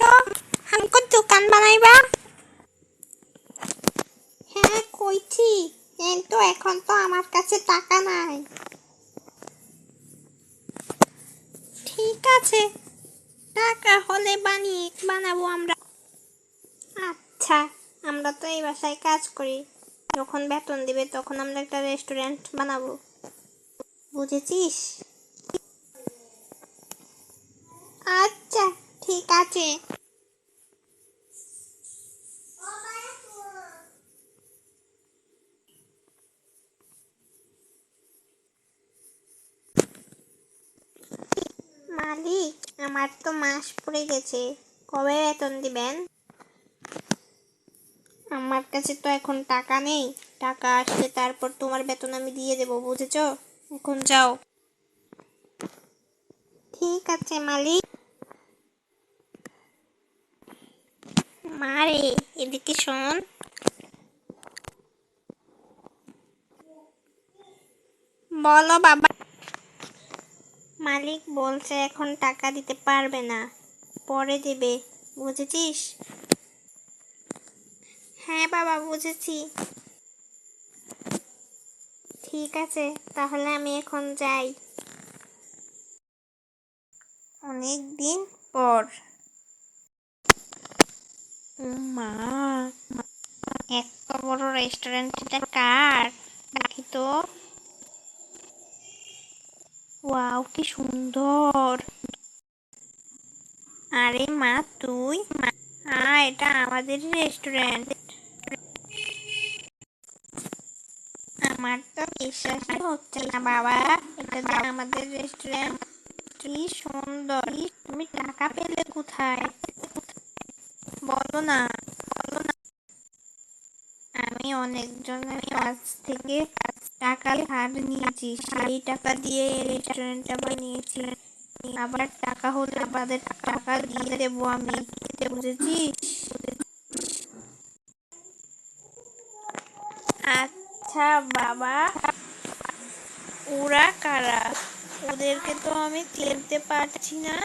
তো আমাকে দোকান বানাইবা? হ্যাঁ কইছি কিন্তু এখন তো আমার কাছে টাকা নাই। ঠিক আছে, টাকা হলে বানিয়ে বানাবো আমরা। আচ্ছা আমরা তো এই বাসায় কাজ করি। যখন বেতন দিবে তখন আমরা একটা রেস্টুরেন্ট বানাবো। বুঝেছিস আচ্ছা ঠিক আছে। মালিক, আমার তো মাস পড়ে গেছে। কবে বেতন দিবেন? আমার কাছে তো এখন টাকা নেই। টাকা আসলে তারপর তোমার বেতন আমি দিয়ে দেবো, বুঝেছ? এখন যাও। ঠিক আছে, মালিক। মারে এদিকে শোন। বলো বাবা। মালিক বলছে এখন টাকা দিতে পারবে না, পরে দেবে, বুঝেছিস? হ্যাঁ বাবা, বুঝেছি। ঠিক আছে, তাহলে আমি এখন যাই। অনেক দিন পর। মা এত বড় রেস্টুরেন্টটা কার? দেখি তো। ওয়াও কি সুন্দর। আরে মা, তুই? হ্যাঁ এটা আমাদের রেস্টুরেন্ট আমার তো বিশ্বাসই হচ্ছে না বাবা। এটা আমাদের রেস্টুরেন্ট কি সুন্দর। তুমি টাকা পেলে কোথায়? বলো না। আমি অনেকজনের কাছ থেকে টাকা ধার নিয়েছি। সেই টাকা দিয়ে এই রেস্টুরেন্টটা বানিয়েছি। আবার টাকা হলে আমাদের টাকা দিয়ে দেবো আমি। বুঝেছিস? আচ্ছা বাবা। ওরা কারা? ওদেরকে তো আমি চিনতে পারছি না।